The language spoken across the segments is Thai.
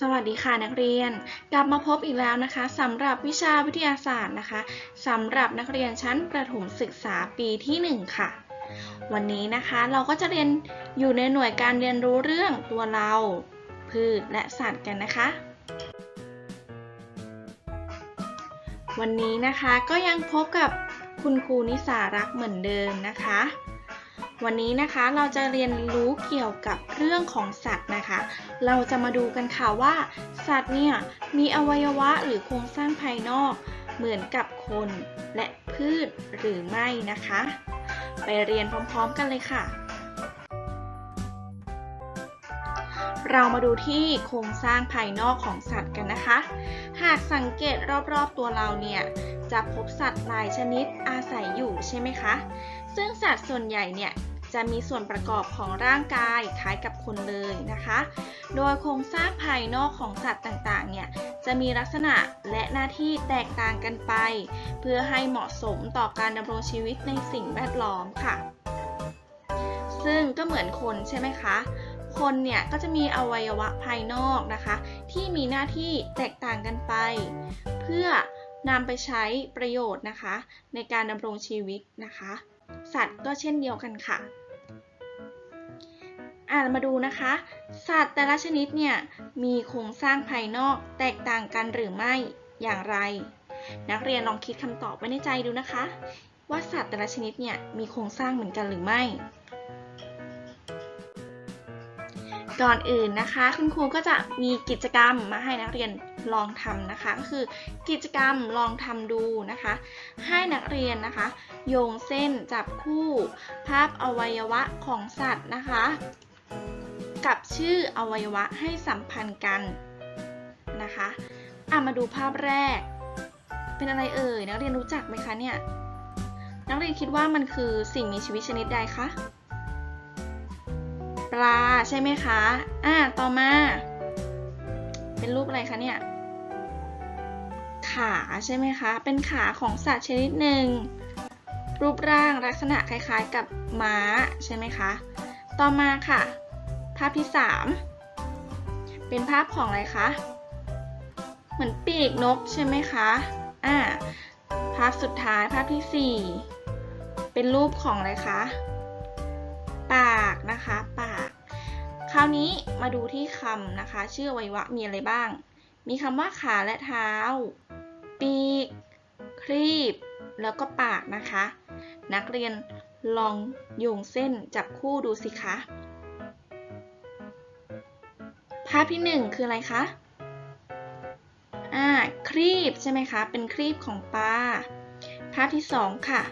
สวัสดีค่ะนักเรียน กลับมาพบอีกแล้วนะคะสำหรับวิชาวิทยาศาสตร์นะคะสำหรับนักเรียนชั้นประถมศึกษาปีที่ 1 ค่ะ วันนี้นะคะเราก็จะเรียนอยู่ในหน่วยการเรียนรู้เรื่องตัวเรา พืชและสัตว์กันนะคะ วันนี้นะคะก็ยังพบกับคุณครูนิสารักเหมือนเดิมนะคะ วันนี้นะคะเราจะเรียนรู้เกี่ยวกับเรื่องของสัตว์นะคะ เราจะมาดูกันค่ะว่า สัตว์เนี่ยมีอวัยวะหรือโครงสร้างภายนอกเหมือนกับคนและพืชหรือไม่นะคะ ไปเรียนพร้อมๆกันเลยค่ะเรามาดูที่โครงสร้างภายนอกของสัตว์กันนะคะ หากสังเกตรอบๆตัวเราเนี่ย จะพบสัตว์หลายชนิดอาศัยอยู่ใช่ไหมคะ ซึ่งสัตว์ส่วนใหญ่เนี่ย จะมีส่วนประกอบของร่างกายคล้ายกับคนเลยนะคะ โดยโครงสร้างภายนอกของสัตว์ต่างๆ เนี่ยจะมีลักษณะและหน้าที่แตกต่างกันไป เพื่อให้เหมาะสมต่อการดำรงชีวิตในสิ่งแวดล้อมค่ะ ซึ่งก็เหมือนคนใช่ไหมคะคนเนี่ยก็จะมีอวัยวะภายนอกนะคะ ที่มีหน้าที่แตกต่างกันไป เพื่อนำไปใช้ประโยชน์นะคะ ในการดำรงชีวิตนะคะ สัตว์ก็เช่นเดียวกันค่ะ อ่านมาดูนะคะ สัตว์แต่ละชนิดเนี่ยมีโครงสร้างภายนอกแตกต่างกันหรือไม่อย่างไร นักเรียนลองคิดคำตอบไว้ในใจดูนะคะ ว่าสัตว์แต่ละชนิดเนี่ยมีโครงสร้างเหมือนกันหรือไม่ ก่อนอื่นนะคะ คุณครูก็จะมีกิจกรรมมาให้นักเรียนลองทำนะคะ ก็คือกิจกรรมลองทำดูนะคะ ให้นักเรียนนะคะ โยงเส้นจับคู่ ภาพอวัยวะของสัตว์นะคะ กับชื่ออวัยวะให้สัมพันธ์กันนะคะอะมาดูภาพแรก เป็นอะไรเอ่ย นักเรียนรู้จักไหมคะเนี่ย นักเรียนคิดว่ามันคือสิ่งมีชีวิตชนิดใดคะ ปลาใช่ไหมคะ อ่าต่อมา เป็นรูปอะไรคะเนี่ย ขาใช่ไหมคะ เป็นขาของสัตว์ชนิดหนึ่ง รูปร่างลักษณะคล้ายๆกับม้าใช่ไหมคะ ต่อมาค่ะาพที่ 3 เป็นภาพของอะไรคะ เหมือนปีกนกใช่ไหมคะ อ่า ภาพสุดท้ายภาพที่ 4 เป็นรูปของอะไรคะ ปากนะคะ ปาก คราวนี้มาดูที่คำนะคะ ชื่ออวัยวะมีอะไรบ้าง มีคำว่าขาและเท้า ปีก ครีบ แล้วก็ปากนะคะ นักเรียนลองโยงเส้นจับคู่ดูสิคะ ภาพที่หนึ่งคืออะไรคะ อ่า ครีบใช่ไหมคะ เป็นครีบของปลา ภาพที่สองค่ะ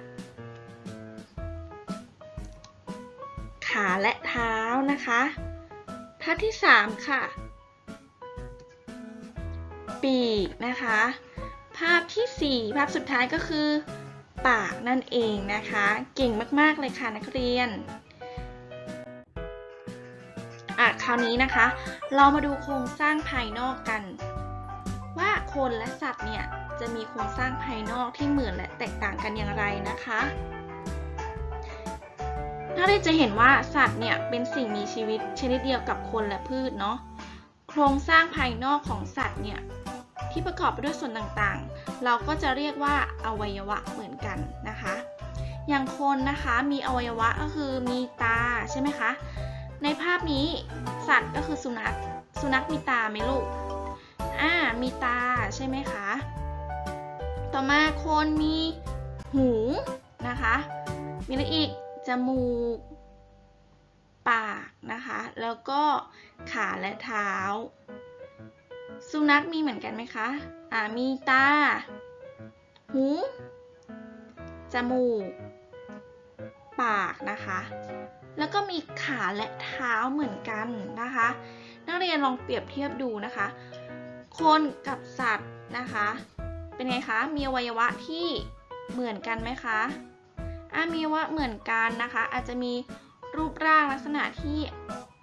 ขาและเท้านะคะ ภาพที่ 3 ค่ะ ปีกนะคะ ภาพที่ 4 ภาพสุดท้ายก็คือ ปากนั่นเองนะคะ เก่งมาก ๆ เลยค่ะนักเรียน คราวนี้นะคะ เรามาดูโครงสร้างภายนอกกัน ว่าคนและสัตว์เนี่ยจะมีโครงสร้างภายนอกที่เหมือนและแตกต่างกันอย่างไรนะคะถ้าได้จะเห็นว่าสัตว์เนี่ยเป็นสิ่งมีชีวิตชนิดเดียวกับคนและพืชเนาะโครงสร้างภายนอกของสัตว์เนี่ยที่ประกอบไปด้วยส่วนต่างๆ เราก็จะเรียกว่าอวัยวะเหมือนกันนะคะ อย่างคนนะคะมีอวัยวะก็คือมีตาใช่ไหมคะ ในภาพนี้สัตว์ก็คือสุนัข สุนัขมีตาไหมลูก อ่า มีตาใช่ไหมคะ ต่อมาคนมีหูนะคะ มีอะไรอีก จมูก ปากนะคะ แล้วก็ขาและเท้า สุนัขมีเหมือนกันไหมคะ อ่า มีตา หู จมูก ปากนะคะ แล้วก็มีขาและเท้าเหมือนกันนะคะ นักเรียนลองเปรียบเทียบดูนะคะ คนกับสัตว์นะคะ เป็นไงคะ มีอวัยวะที่เหมือนกันไหมคะอามีว่าเหมือนกันนะคะ อาจจะมีรูปร่างลักษณะที่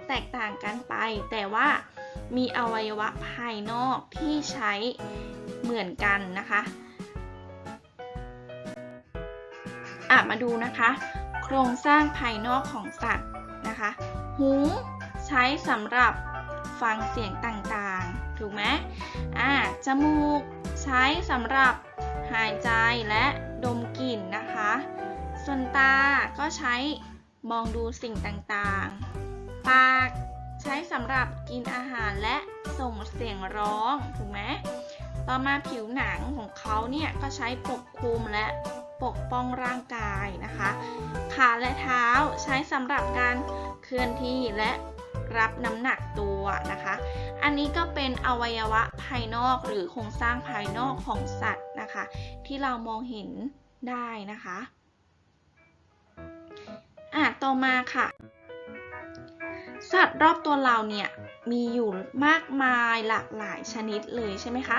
แตกต่างกันไป แต่ว่ามีอวัยวะภายนอกที่ใช้เหมือนกันนะคะอะมาดูนะคะ โครงสร้างภายนอกของสัตว์นะคะ หูใช้สำหรับฟังเสียงต่างๆ ถูกไหมอ่า จมูกใช้สำหรับหายใจและดมกลิ่นนะคะ ส่วนตาก็ใช้มองดูสิ่งต่างๆ ปากใช้สำหรับกินอาหารและส่งเสียงร้อง ถูกไหม ต่อมาผิวหนังของเขาเนี่ยก็ใช้ปกคลุมและ ปกป้องร่างกายนะคะ ขาและเท้าใช้สำหรับการเคลื่อนที่และรับน้ำหนักตัวนะคะ อันนี้ก็เป็นอวัยวะภายนอกหรือโครงสร้างภายนอกของสัตว์นะคะ ที่เรามองเห็นได้นะคะอะต่อมาค่ะ สัตว์รอบตัวเราเนี่ย มีอยู่มากมายหลากหลายชนิดเลยใช่ไหมคะ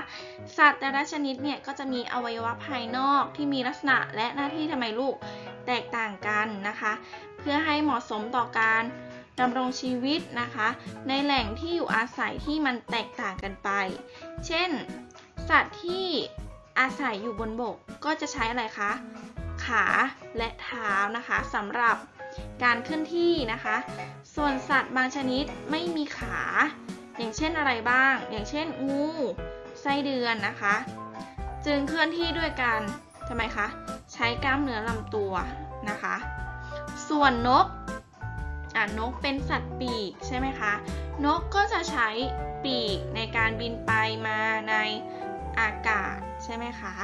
สัตว์แต่ละชนิดเนี่ยก็จะมีอวัยวะภายนอกที่มีลักษณะและหน้าที่ทำไมลูกแตกต่างกันนะคะ เพื่อให้เหมาะสมต่อการดำรงชีวิตนะคะ ในแหล่งที่อยู่อาศัยที่มันแตกต่างกันไป เช่น สัตว์ที่อาศัยอยู่บนบกก็จะใช้อะไรคะ ขาและเท้านะคะสำหรับ การเคลื่อนที่นะคะ ส่วนสัตว์บางชนิดไม่มีขา อย่างเช่นอะไรบ้าง อย่างเช่นงูไส้เดือนนะคะ จึงเคลื่อนที่ด้วยการทำไมคะ ใช้กล้ามเนื้อลำตัวนะคะ ส่วนนกอะนกเป็นสัตว์ปีกใช่ไหมคะ นกก็จะใช้ปีกในการบินไปมาในอากาศใช่ไหมคะ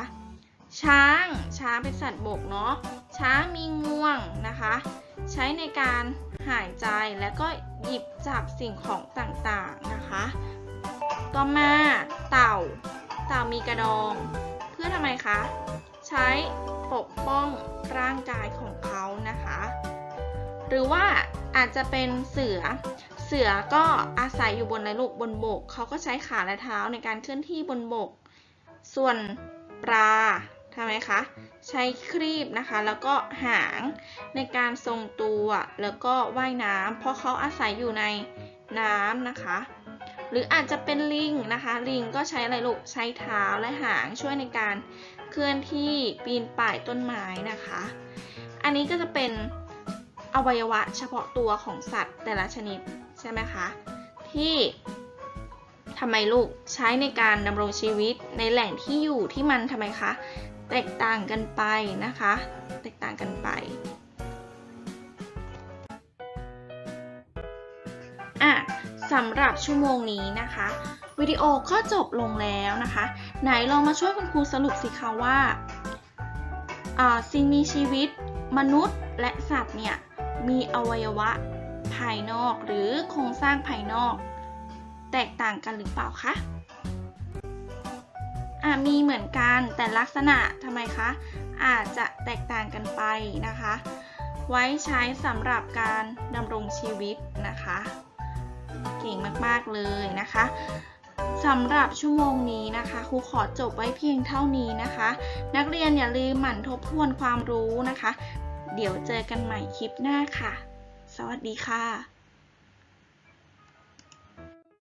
ช้าง ช้างเป็นสัตว์บกเนาะ ช้างมีงวงนะคะ ใช้ในการหายใจและก็หยิบจับสิ่งของต่างๆนะคะ ต่อมาเต่า เต่ามีกระดอง เพื่อทำไมคะ ใช้ปกป้องร่างกายของเขานะคะ หรือว่าอาจจะเป็นเสือ เสือก็อาศัยอยู่บนในลูกบนบก เขาก็ใช้ขาและเท้าในการเคลื่อนที่บนบก ส่วนปลา ทำไมคะ ใช้ครีบนะคะ แล้วก็หางในการทรงตัวแล้วก็ว่ายน้ำเพราะเขาอาศัยอยู่ในน้ำนะคะ หรืออาจจะเป็นลิงนะคะ ลิงก็ใช้อะไรลูกใช้เท้าและหางช่วยในการเคลื่อนที่ปีนป่ายต้นไม้นะคะ อันนี้ก็จะเป็นอวัยวะเฉพาะตัวของสัตว์แต่ละชนิดใช่ไหมคะที่ทำไมลูกใช้ในการดำรงชีวิตในแหล่งที่อยู่ที่มันทำไมคะ แตกต่างกันไปนะคะ แตกต่างกันไปอะสำหรับชั่วโมงนี้นะคะ วิดีโอก็จบลงแล้วนะคะ ไหนลองมาช่วยคุณครูสรุปสิคะว่าอ่าสิ่งมีชีวิต มนุษย์และสัตว์เนี่ย มีอวัยวะภายนอกหรือโครงสร้างภายนอก แตกต่างกันหรือเปล่าคะ อะมีเหมือนกันแต่ลักษณะทำไมคะ อาจจะแตกต่างกันไปนะคะ ไว้ใช้สำหรับการดำรงชีวิตนะคะ เก่งมากๆเลยนะคะสำหรับชั่วโมงนี้นะคะครูขอจบไว้เพียงเท่านี้นะคะ นักเรียนอย่าลืมหมั่นทบทวนความรู้นะคะ เดี๋ยวเจอกันใหม่คลิปหน้าค่ะ สวัสดีค่ะ